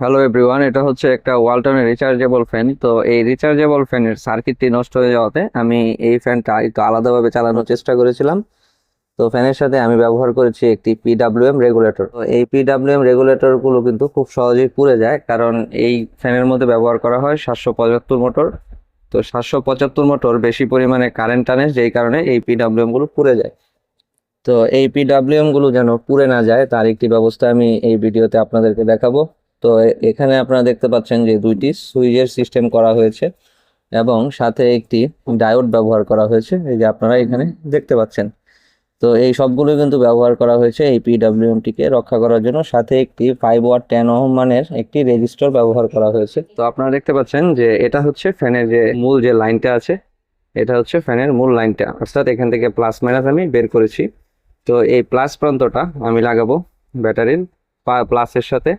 Hello everyone এটা হচ্ছে একটা ওয়ালটনের রিচার্জেবল ফ্যান তো এই রিচার্জেবল ফ্যানের সার্কিটটি নষ্ট হয়ে যাওয়াতে আমি এই ফ্যানটা একটু আলাদাভাবে চালানোর চেষ্টা করেছিলাম। তো ফ্যানের সাথে আমি ব্যবহার করেছি একটি পিডাব্লিউএম রেগুলেটর তো এই পিডাব্লিউএম রেগুলেটরগুলো কিন্তু খুব সহজেই পুড়ে যায়, কারণ এই ফ্যানের মধ্যে ব্যবহার করা হয় সাতশো পঁচাত্তর মোটর তো সাতশো পঁচাত্তর মোটর বেশি পরিমাণে কারেন্ট টানে যেই কারণে এই পিডাব্লিউএমগুলো পুড়ে যায়। তো এই পিডাব্লিউএমগুলো যেন পুড়ে না যায়, তার একটি ব্যবস্থা আমি এই ভিডিওতে আপনাদেরকে দেখাবো। তো এখানে আপনারা দেখতে পাচ্ছেন যে দুইটি সুইচের সিস্টেম করা হয়েছে এবং সাথে একটি ডায়োড ব্যবহার করা হয়েছে, এই যে আপনারা এখানে দেখতে পাচ্ছেন। তো এই সবগুলো কিন্তু ব্যবহার করা হয়েছে এই পিডাব্লিউএমটিকে রক্ষা করার জন্য। সাথে একটি ফাইভ ওয়ার টেন ওহম মানের একটি রেজিস্টার ব্যবহার করা হয়েছে। তো আপনারা দেখতে পাচ্ছেন যে এটা হচ্ছে ফ্যানের যে মূল যে লাইনটা আছে, এটা হচ্ছে ফ্যানের মূল লাইনটা। অর্থাৎ এখান থেকে প্লাস মাইনাস আমি বের করেছি। তো এই প্লাস প্রান্তটা আমি লাগাবো ব্যাটারির প্লাসের সাথে।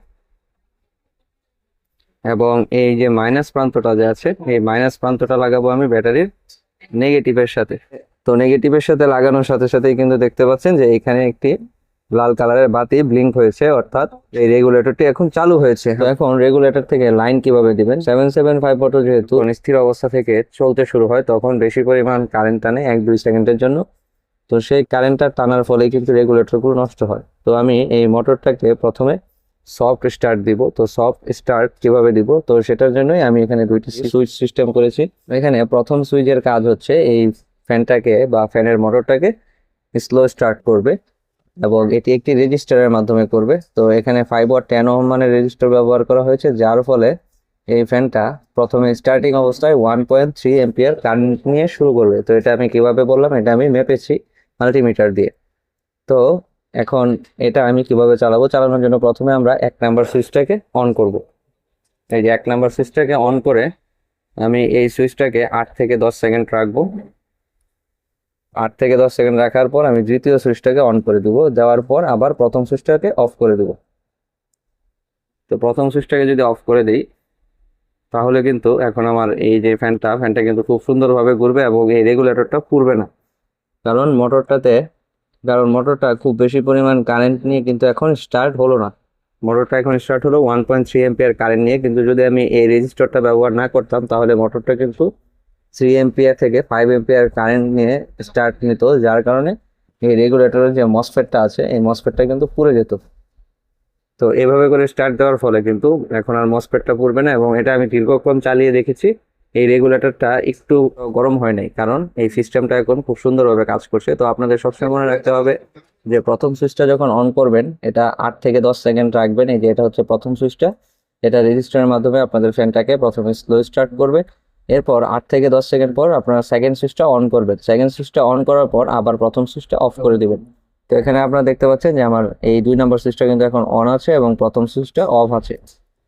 এবং এই যে মাইনাস প্রান্তটা যে আছে, এই মাইনাস প্রান্তটা লাগাবো আমি ব্যাটারির নেগেটিভের সাথে। তো নেগেটিভের সাথে লাগানোর সাথে সাথেই কিন্তু দেখতে পাচ্ছেন যে এখানে একটি লাল কালারের বাতি ব্লিঙ্ক হয়েছে, অর্থাৎ এই রেগুলেটরটি এখন চালু হয়েছে। এখন রেগুলেটর থেকে লাইন কীভাবে দিবেন? সেভেন সেভেন ফাইভ অটো যেহেতু স্থির অবস্থা থেকে চলতে শুরু হয়, তখন বেশি পরিমাণ কারেন্ট টানে এক দুই সেকেন্ডের জন্য। তো সেই কারেন্টটা টানার ফলে কিন্তু রেগুলেটরগুলো নষ্ট হয়। তো আমি এই মোটরটাকে প্রথমে সফট স্টার্ট দিব। তো সফট স্টার্ট কীভাবে দিব? তো সেটার জন্যই আমি এখানে দুইটি সুইচ সিস্টেম করেছি। এখানে প্রথম সুইচের কাজ হচ্ছে এই ফ্যানটাকে বা ফ্যানের মোটরটাকে স্লো স্টার্ট করবে এবং এটি একটি রেজিস্টারের মাধ্যমে করবে। তো এখানে ফাইভ ওয়াট টেন ওহম মানের রেজিস্টার ব্যবহার করা হয়েছে যার ফলে এই ফ্যানটা প্রথমে স্টার্টিং অবস্থায় one point three ampere current নিয়ে শুরু করবে। তো এটা আমি কীভাবে বললাম? এটা আমি মেপেছি মাল্টিমিটার দিয়ে। তো এখন এটা আমি কীভাবে চালাবো? চালানোর জন্য প্রথমে আমরা এক নাম্বার সুইচটাকে অন করব। এই যে এক নাম্বার সুইচটাকে অন করে আমি এই সুইচটাকে আট থেকে দশ সেকেন্ড রাখব। আট থেকে দশ সেকেন্ড রাখার পর আমি দ্বিতীয় সুইচটাকে অন করে দেবো। দেওয়ার পর আবার প্রথম সুইচটাকে অফ করে দেবো। তো প্রথম সুইচটাকে যদি অফ করে দিই, তাহলে কিন্তু এখন আমার এই যে ফ্যানটা ফ্যানটা কিন্তু খুব সুন্দরভাবে ঘুরবে এবং এই রেগুলেটরটা পুড়বে না। কারণ মোটরটাতে কারণ মোটরটা খুব বেশি পরিমাণ কারেন্ট নিয়ে কিন্তু এখন স্টার্ট হলো না। মোটরটা এখন স্টার্ট হলো one point three ampere current নিয়ে। কিন্তু যদি আমি এই রেজিস্টারটা ব্যবহার না করতাম, তাহলে মোটরটা কিন্তু থ্রি এম্পিয়ার থেকে ফাইভ এম্পিয়ার কারেন্ট নিয়ে স্টার্ট নিত, যার কারণে এই রেগুলেটরের যে মসফেটটা আছে, এই মসফেটটা কিন্তু পুড়ে যেত। তো এভাবে করে স্টার্ট দেওয়ার ফলে কিন্তু এখন আর মসফেটটা পুড়বে না এবং এটা আমি দীর্ঘক্ষণ চালিয়ে দেখেছি। এই রেগুলেটরটা একটু গরম হয় নাই। কারণ এই সিস্টেমটা এখন খুব সুন্দরভাবে কাজ করছে। তো আপনাদের সবসময় মনে রাখতে হবে যে, প্রথম সুইচটা যখন অন করবেন, এটা আট থেকে দশ সেকেন্ড রাখবেন। এই যে, এটা হচ্ছে প্রথম সুইচটা এটা রেজিস্টারের মাধ্যমে আপনাদের ফ্যানটাকে প্রথমে স্লো স্টার্ট করবে। এরপর আট থেকে দশ সেকেন্ড পর আপনারা সেকেন্ড সুইচটা অন করবেন। সেকেন্ড সুইচটা অন করার পর আবার প্রথম সুইচটা অফ করে দিবেন। তো এখানে আপনারা দেখতে পাচ্ছেন যে, আমার এই দুই নম্বর সুইচটা কিন্তু এখন অন আছে এবং প্রথম সুইচটা অফ আছে।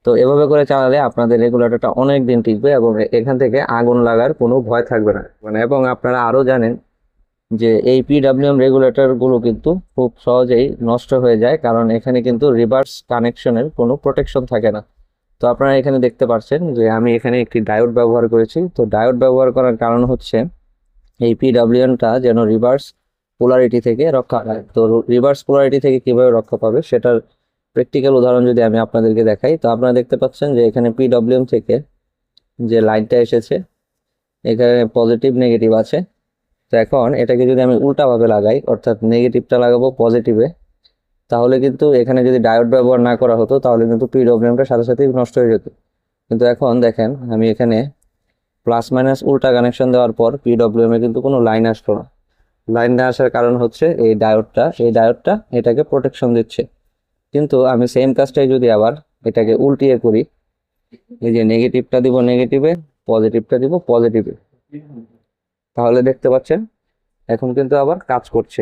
তো এভাবে করে চালালে আপনাদের রেগুলেটরটা অনেক দিন টিকবে এবং এখান থেকে আগুন লাগার কোনো ভয় থাকবে না। মানে এবং আপনারা আরও জানেন যে এই পিডাব্লিউএম রেগুলেটরগুলো কিন্তু খুব সহজেই নষ্ট হয়ে যায়, কারণ এখানে কিন্তু রিভার্স কানেকশনের কোনো প্রোটেকশন থাকে না। তো আপনারা এখানে দেখতে পাচ্ছেন যে আমি এখানে একটি ডায়োড ব্যবহার করেছি। তো ডায়োড ব্যবহার করার কারণ হচ্ছে এই পিডাব্লিউএমটা যেন রিভার্স পোলারিটি থেকে রক্ষা পায়। তো রিভার্স পোলারিটি থেকে কীভাবে রক্ষা পাবে সেটার প্র্যাকটিক্যাল উদাহরণ যদি আমি আপনাদেরকে দেখাই, তো আপনারা দেখতে পাচ্ছেন যে এখানে পিডব্লিউএম থেকে যে লাইনটা এসেছে, এখানে পজিটিভ নেগেটিভ আছে। তো এখন এটাকে যদি আমি উল্টাভাবে লাগাই, অর্থাৎ নেগেটিভটা লাগাবো পজিটিভে তাহলে কিন্তু এখানে যদি ডায়োড ব্যবহার না করা হতো, তাহলে কিন্তু পিডব্লিউএমটা সাথে সাথেই নষ্ট হয়ে যেত। কিন্তু এখন দেখেন, আমি এখানে প্লাস মাইনাস উল্টা কানেকশন দেওয়ার পর পিডব্লিউএম কিন্তু কোনো লাইন আসলো না। লাইন না আসার কারণ হচ্ছে এই ডায়োডটা এই ডায়োডটা এটাকে প্রোটেকশন দিচ্ছে। কিন্তু আমি সেম কাজটাই যদি আবার এটাকে উল্টিয়ে করি, এই যে নেগেটিভটা দিব নেগেটিভে পজিটিভটা দিব পজিটিভে তাহলে দেখতে পাচ্ছেন, এখন কিন্তু আবার কাজ করছে।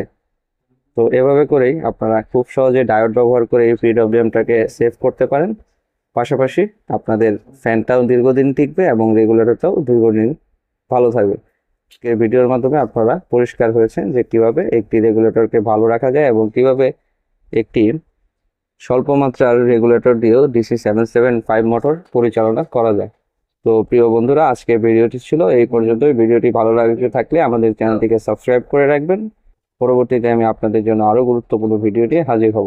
তো এভাবে করেই আপনারা খুব সহজে ডায়োড ব্যবহার করে এই পিডব্লিউএমটাকে সেভ করতে পারেন। পাশাপাশি আপনাদের ফ্যানটাও দীর্ঘদিন টিকবে এবং রেগুলেটরটাও দীর্ঘদিন ভালো থাকবে। আজকের ভিডিওর মাধ্যমে আপনারা পরিষ্কার হয়েছেন যে কীভাবে একটি রেগুলেটরকে ভালো রাখা যায় এবং কীভাবে একটি স্বল্প মাত্রার রেগুলেটর দিয়েও DC seven seven five motor পরিচালনা করা যায়। তো প্রিয় বন্ধুরা আজকে ভিডিওটি ছিল এই পর্যন্তই। ভিডিওটি ভালো লাগতে থাকলে আমাদের চ্যানেলটিকে সাবস্ক্রাইব করে রাখবেন। পরবর্তীতে আমি আপনাদের জন্য আরও গুরুত্বপূর্ণ ভিডিওটি হাজির হব।